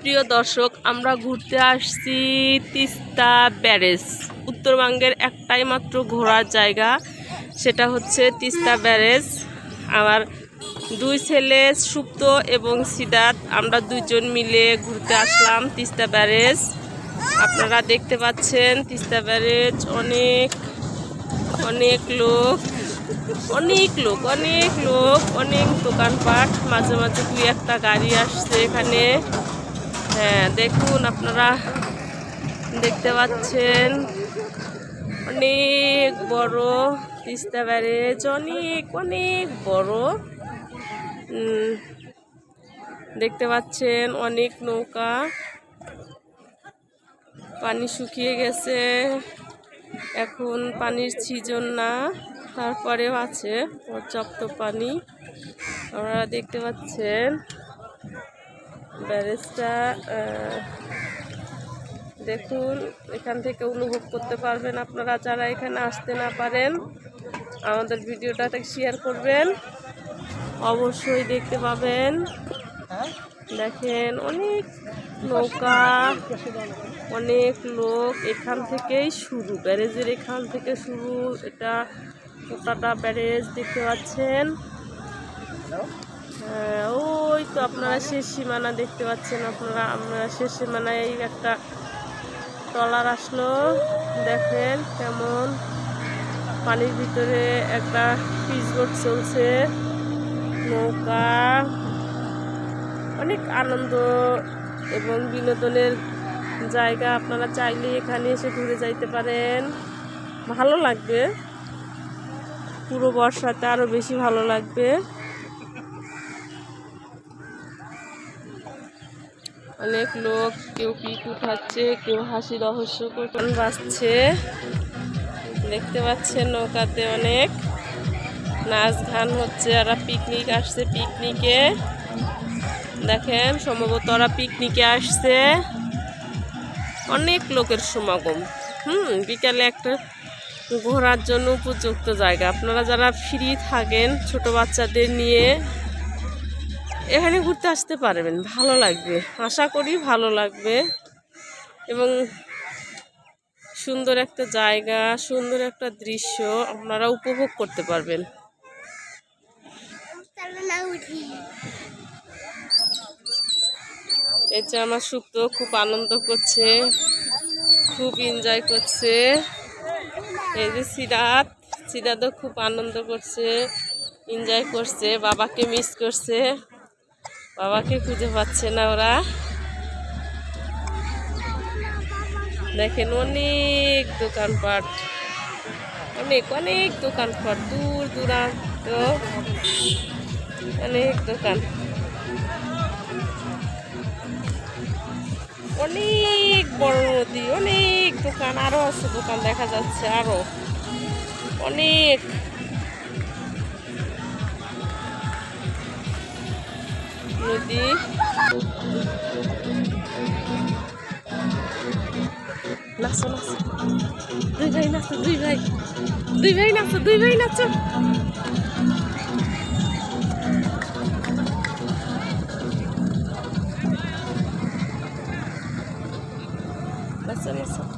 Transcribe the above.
প্রিয় দর্শক, আমরা ঘুরতে আসছি তিস্তা ব্যারেজ। উত্তরবঙ্গের একটাই মাত্র ঘোরার জায়গা, সেটা হচ্ছে তিস্তা ব্যারেজ। আমার দুই ছেলে সুপ্ত এবং সিদাত, আমরা দুইজন মিলে ঘুরতে আসলাম তিস্তা ব্যারেজ। আপনারা দেখতে পাচ্ছেন তিস্তা ব্যারেজ, অনেক অনেক লোক অনেক লোক অনেক লোক, অনেক দোকানপাট। মাঝে মাঝে দুই একটা গাড়ি আসছে এখানে। হ্যাঁ দেখুন আপনারা দেখতে পাচ্ছেন। অনেক বড় তিস্তা ব্যারেজ, অনেক অনেক বড়। দেখতে পাচ্ছেন অনেক নৌকা। পানি শুকিয়ে গেছে। এখন পানির সিজন না, তারপরেও আছে পর্যাপ্ত পানি। আপনারা দেখতে পাচ্ছেন। ব্যারেজটা দেখুন এখান থেকে অনুভব করতে পারবেন আপনারা যারা এখানে আসতে না পারেন। আমাদের ভিডিওটাতে শেয়ার করবেন। অবশ্যই দেখতে পাবেন। দেখেন অনেক নৌকা অনেক লোক এখান থেকেই শুরু ব্যারেজের এখান থেকে শুরু। এটা ওটাটা ব্যারেজ দেখতে পাচ্ছেন। হ্যাঁ, তো আপনারা শেষ সীমানা দেখতে পাচ্ছেন আপনারা। আমরা শেষ সীমানায় একটা ট্রলার আসলো। দেখেন কেমন পানির ভিতরে একটা পিচবোট চলছে। নৌকা। অনেক আনন্দ এবং বিনোদনের জায়গা। আপনারা চাইলে এখানে এসে ঘুরে যাইতে পারেন। ভালো লাগবে। পুরো বর্ষাতে আরও বেশি ভালো লাগবে। অনেক লোক, কেউ পিক উঠাচ্ছে, কেউ হাসি রহস্য করতে বাসছে দেখতে পাচ্ছেন নৌকাতে অনেক নাচ গান হচ্ছে ওরা পিকনিক আসছে পিকনিকে। দেখেন, সম্ভবত ওরা পিকনিকে আসছে। অনেক লোকের সমাগম। হুম, বিকালে একটা ঘোরার জন্য উপযুক্ত জায়গা। আপনারা যারা ফ্রি থাকেন, ছোট বাচ্চাদের নিয়ে এখানে ঘুরতে আসতে পারবেন, ভালো লাগবে। আশা করি ভালো লাগবে। এবং সুন্দর একটা জায়গা, সুন্দর একটা দৃশ্য আপনারা উপভোগ করতে পারবেন। যে আমার সুপ্ত খুব আনন্দ করছে, খুব এনজয় করছে। এই যে সিরাত, সিরাতও খুব আনন্দ করছে এনজয় করছে, বাবাকে মিস করছে। বাবাকে খুঁজে পাচ্ছে না ওরা। দেখেন অনেক দোকানপাট। অনেক অনেক দোকানপাট, দূর, দূরান্ত। অনেক দোকান। অনেক বড় নদী, অনেক দোকান, আরও আছে দোকান দেখা যাচ্ছে, আরও। অনেক। নাচো নাচো দুই ভাই নাচো দুই ভাই দুই ভাই নাচো দুই ভাই নাচো নাচো নাচো